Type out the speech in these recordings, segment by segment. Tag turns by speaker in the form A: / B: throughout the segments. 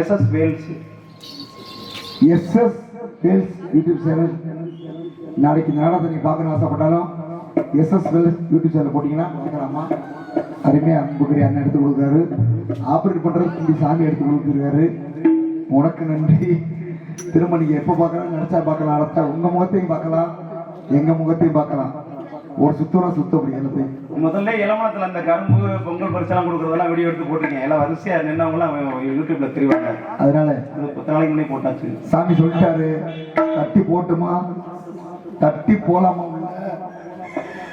A: S S Vels
B: S S Vels YouTube channel நாளைக்கு நாளாக நீங்கள் பார்க்கணும் ஆசைப்பட்டாலும் S S Vels YouTube channel போட்டிங்கன்னா பார்க்கலாமா அருமையாக அன்புக்குரிய அண்ணன் எடுத்து கொடுக்குறாரு. ஆப்ரேட் பண்ணுறது தம்பி சாமி எடுத்து கொடுத்துருக்காரு உனக்கு நன்றி. திரும்ப நீங்கள் எப்போ பார்க்கலாம் நினச்சா பார்க்கலாம் அடுத்த உங்கள் முகத்தையும் பார்க்கலாம் எங்கள் முகத்தையும் பார்க்கலாம். ஒரு சுத்தம் சுத்த அப்படி
A: முதல்ல இளமணத்துல அந்த கரும்பு பொங்கல் பரிசெல்லாம் கொடுக்கறதெல்லாம் வீடியோ எடுத்து போட்டிருக்கேன். எல்லாம் வரிசையா நின்னவங்களாம் யூடியூப்ல தெரிவாங்க.
B: அதனால
A: அது பத்து நாளைக்கு முன்னே போட்டாச்சு.
B: சாமி சொல்லிட்டாரு தட்டி போட்டுமா? தட்டி போலாமா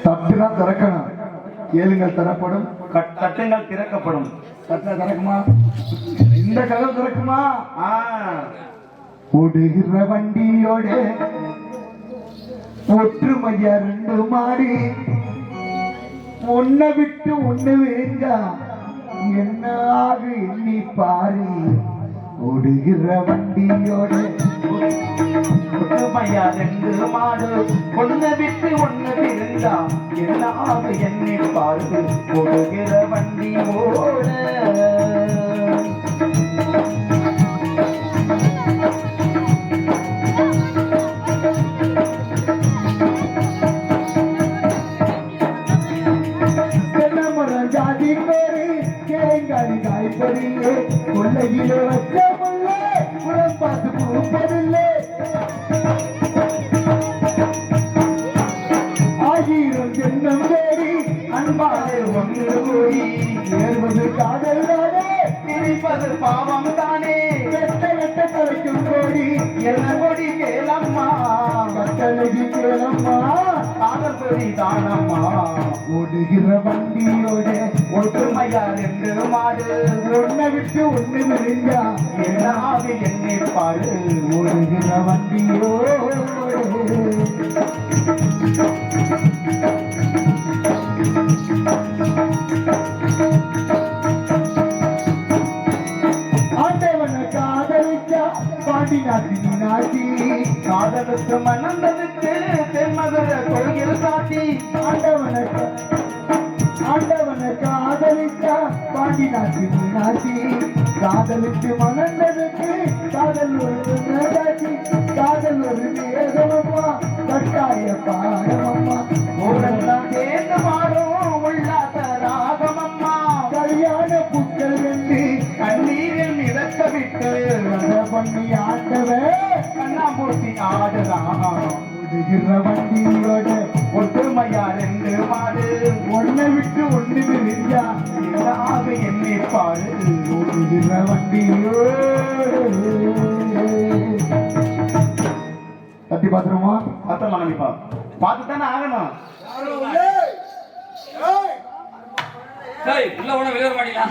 B: தட்டுனா திறக்கணும். கேளுங்கள் தரப்படும்
A: தட்டுங்கள் திறக்கப்படும்.
B: தட்டினா திறக்குமா? இந்த கதவு திறக்குமா?
A: ஆ.
B: ஓடுகிற வண்டியோட ஒற்றுமையா ரெண்டு மாடி. உன்னை விட்டு ஒண்ணு வேண்டா. என்ன ஆகு எண்ணி பாரு. ஓடுகிற வண்டியோட.
A: ஒற்றுமையா ரெண்டு மாடு. ஒண்ணு விட்டு ஒண்ணு என்ன ஆகு எண்ணி பாரு. கொடுகிற வண்டி
B: காய்ப்பதில்லை கொள்ளையில வச்ச முல்லை குளம் பார்த்து பூப்பதில்லை ஆயிரம் ஜென்மம் தேடி அன்பாலே ஒன்று கூடி ஏறுவது காதல் தானே
A: பிரிப்பது பாவம் தானே.
B: வெட்ட வெட்ட தொலைக்கும் கோடி
A: என்ன கொடி கேளம்மா.
B: கட்டளைக்கு கேளம்மா
A: தானம்மா.
B: ஓடுகிற வண்டியோட
A: ஒற்றுமையா ரெண்டு மாடு
B: ஒன்னை விட்டு ஒண்ணு விழுந்தா
A: என்னாவது என்னை பாரு.
B: ஓடுகிற வண்டியோ ஆண்டவனை காதலிச்சா நாட்டி நாட்டி
A: காதலுக்கு மன கோயில் சாத்தி
B: ஆண்டவனை கா- பாண்டி நாட்டி நாட்டி காதலுக்கு மணந்ததுக்கு காதல் ஒரு நேதாச்சி காதல் ஒரு வேதமம்மா கட்டாய பாடமம்மா
A: ஊரெல்லாம் சேர்ந்து மாறும் உள்ளாத ராகமம்மா.
B: கல்யாண புக்கள் வெள்ளி
A: கண்ணீரில் மிதக்க விட்டு
B: பண்ணி ஆண்டவன்
A: கண்ணாமூர்த்தி ஆடலாம்
B: ஓடுகிற வண்டியோட
A: ஒற்றுமையா ரெண்டு மாடு
B: ஒன்னை விட்டு ஒண்ணு விரிஞ்சா
A: எல்லாம் என்னை பாரு
B: ஓடுகிற வண்டியோட தட்டி பாத்துருமா
A: பத்திரமா கண்டிப்பா பார்த்து தானே ஆகணும்.
C: உள்ள உன வெளியே மாட்டீங்களா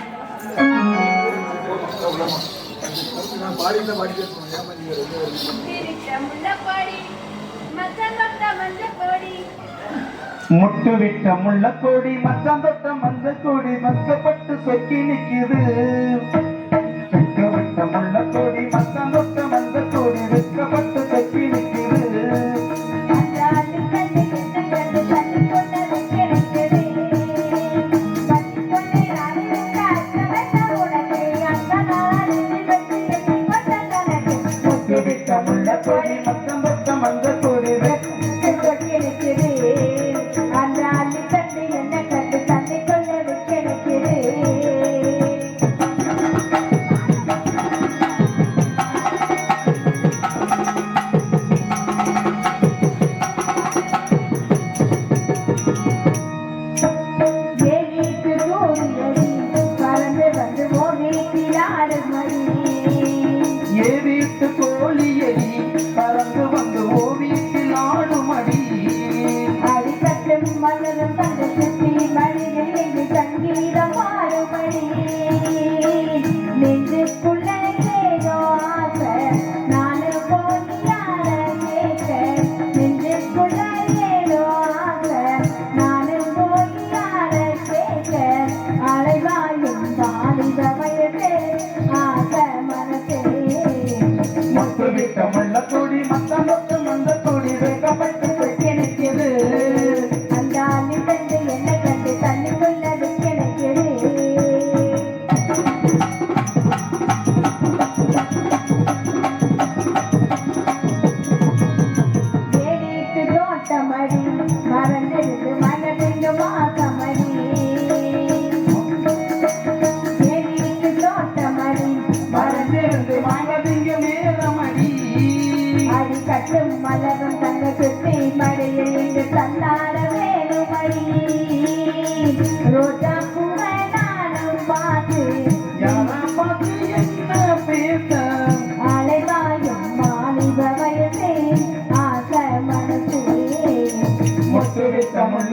A: முட்டு விட்ட முள்ளக்கோடி மச்சான் தொட்ட மந்த கோடி மக்கப்பட்டு சொக்கி நிக்குது.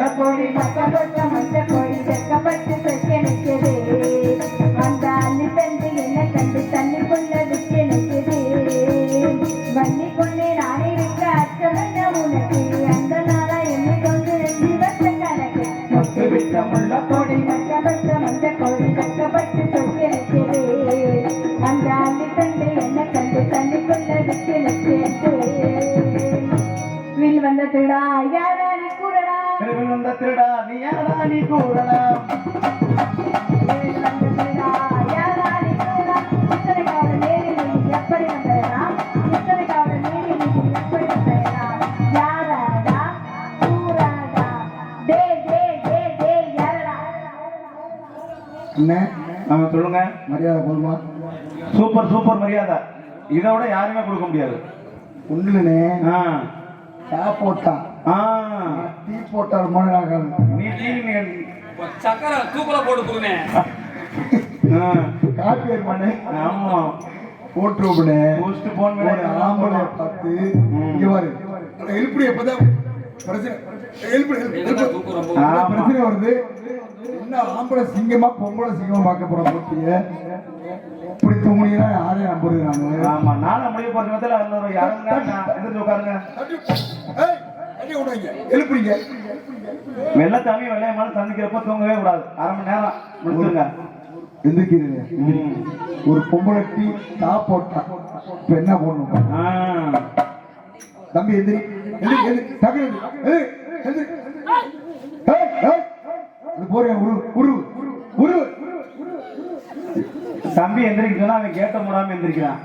A: முள்ள கோடி
D: பக்கப்பட்ட மஞ்ச கோழி வெக்கப்பட்டு பெற்று நிற்குது. அந்த அள்ளி பெண்டு என்ன கண்டு தண்ணிக்குள்ள விட்டு நிற்குது. வள்ளி கொண்டே நானே இருக்க அச்சமல்ல உனக்கு. அந்த நாளா என்னை கொண்டு ஜீவத்த கணக்கு
A: முட்டு விட்ட முள்ள கோடி
D: பக்கப்பட்ட மஞ்ச கோழி என்ன
A: ஆ, சொல்லுங்க
B: மரியாதை போதுமா?
A: சூப்பர் சூப்பர் மரியாதை. இதை விட யாருமே கொடுக்க முடியாது.
B: ஒண்ணுலனே
A: ஆ.
B: டா போட்டா.
A: ஆ.
B: டீ போட்டா ரொம்ப நேரம் ஆகாது.
A: நீ டீ
C: சக்கரை தூக்கல போட்டு கொடுங்க
A: ஆ.
B: காப்பி வருமானே
A: ஆமா.
B: போட்டுருவோம்னே
A: போஸ்ட் போன்
B: ஒரு ஆம்பளை பார்த்து இங்க பாரு. எப்பதான் பிரச்சனை.
C: ரொம்ப
A: ஆமா.
B: பிரச்சனை வருது. என்ன ஆம்பளை சிங்கமா பொம்பளை சிங்கமா பார்க்க போற போட்டிய? இப்படி தூங்குனீங்கன்னா யாரையும் நம்புறது நானு
A: ஆமா நானும் முடிய போற நேரத்துல நேரம் நான் எந்திரிச்சு உட்காருங்க.
B: எழுப்புறீங்க.
A: வெள்ளை தண்ணி வெள்ளைய மேல சந்திக்கிறப்ப தூங்கவே கூடாது. அரை மணி நேரம் முடிச்சுங்க
B: எந்திரிக்கிறீங்க. ஒரு பொம்பளை டீ டா போட்டா. இப்ப என்ன போடணும்?
A: ஆ.
B: தம்பி எந்திரி எந்திரி டக்கு எந்திரி எந்திரி எந்திரி ஏய், ஏய். அது போறேன் உரு உரு உரு
A: தம்பி எந்திரிக்க சொன்னா அவன் கேட்ட மூடாம எந்திரிக்கிறான்?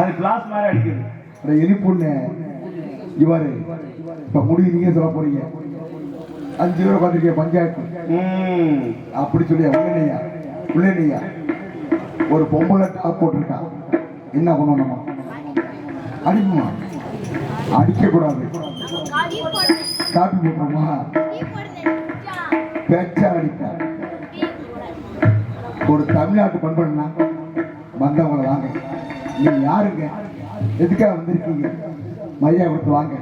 A: அது கிளாஸ் மாதிரி அடிக்குது.
B: அட எலிப்புண்ணே இவாரு இப்ப முடிவு நீங்க சொல்ல போறீங்க. அஞ்சு பேர் உட்காந்துருக்கீங்க பஞ்சாயத்து.
A: ம்.
B: அப்படி சொல்லி உள்ளனையா உள்ளனையா ஒரு பொம்பளை டாப் போட்டிருக்கா. என்ன பண்ணணும் அடிக்குமா? அடிக்க கூடாது காப்பி போட்டுருமா பேச்சா அடித்தார் ஒரு தமிழ்நாட்டு பண்புன்னா வந்தவங்களை வாங்க. நீங்க யாருங்க? எதுக்காக வந்திருக்கீங்க? மரியாதை கொடுத்து வாங்க.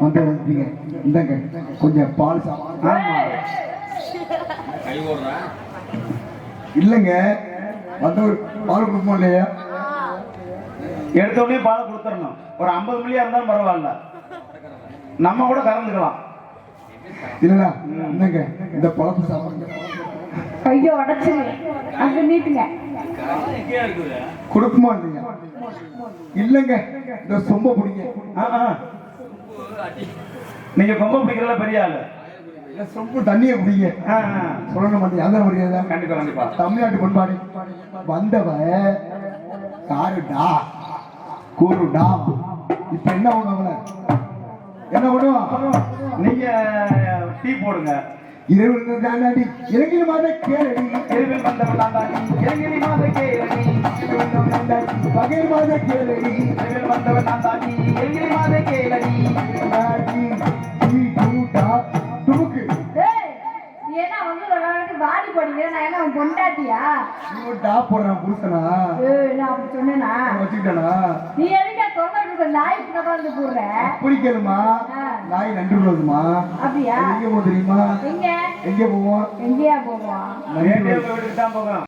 B: வந்து வந்துட்டீங்க இந்தங்க கொஞ்சம் பால் இல்லைங்க. வந்தவர் பால் கொடுப்போம் இல்லையா?
A: எடுத்தோடனே பால் கொடுத்துடணும். ஒரு ஐம்பது மில்லியா இருந்தாலும் பரவாயில்ல. நம்ம கூட கலந்துக்கலாம்.
B: இல்லைங்களா என்னங்க? இந்த பழத்தை சாப்பிடுங்க.
D: கையை உடச்சிரு அங்க நீட்டுங்க.
B: கொடுக்குமா இல்லையா? இல்லைங்க. இந்த சொம்ப பிடிங்க.
A: நீங்க கொம்ப பிடிக்கிறதுல பெரிய ஆளு.
B: சொம்பு தண்ணியை குடிங்க. சொல்லணும் மாட்டேன் அந்த மரியாதை
A: கண்டிப்பா கண்டிப்பா.
B: தமிழ்நாட்டு பண்பாடு. வந்தவ காருடா. கூறுடா இப்ப என்ன பண்ணுவாங்கள என்ன பண்ணுவான்
A: நீங்க டீ போடுங்க.
B: இரவு தாண்டாடி இறங்கின மாத கேளடி
A: எருவில் வந்தவன் நான் தாண்டி இறங்கினி மாத கேளடி
B: பகை மாத கேளடி
A: எருவில் வந்தவன் நான் தாண்டி இறங்கினி மாத கேளடி
B: தாடி, டீ, டூடா, துமுக்கு
D: என்ன வந்து ஒரு நாளைக்கு வாடி போடுங்க நான் என்ன பொண்டாட்டியா?
B: போடுறான் புருஷனா.
D: நான் அப்படி சொன்னேனா?
B: வச்சுக்கிட்டானா?
D: நீ எதுக்கு தொண்டை நாய் வந்து போடுற? ஆ.
B: நாய் நன்றி உள்ளதுமா
D: அப்படியா?
B: எங்க போவோம் தெரியுமா?
D: எங்க?
B: எங்க போவோம்?
D: எங்கேயா போவோம்?
A: தான் போகணும்?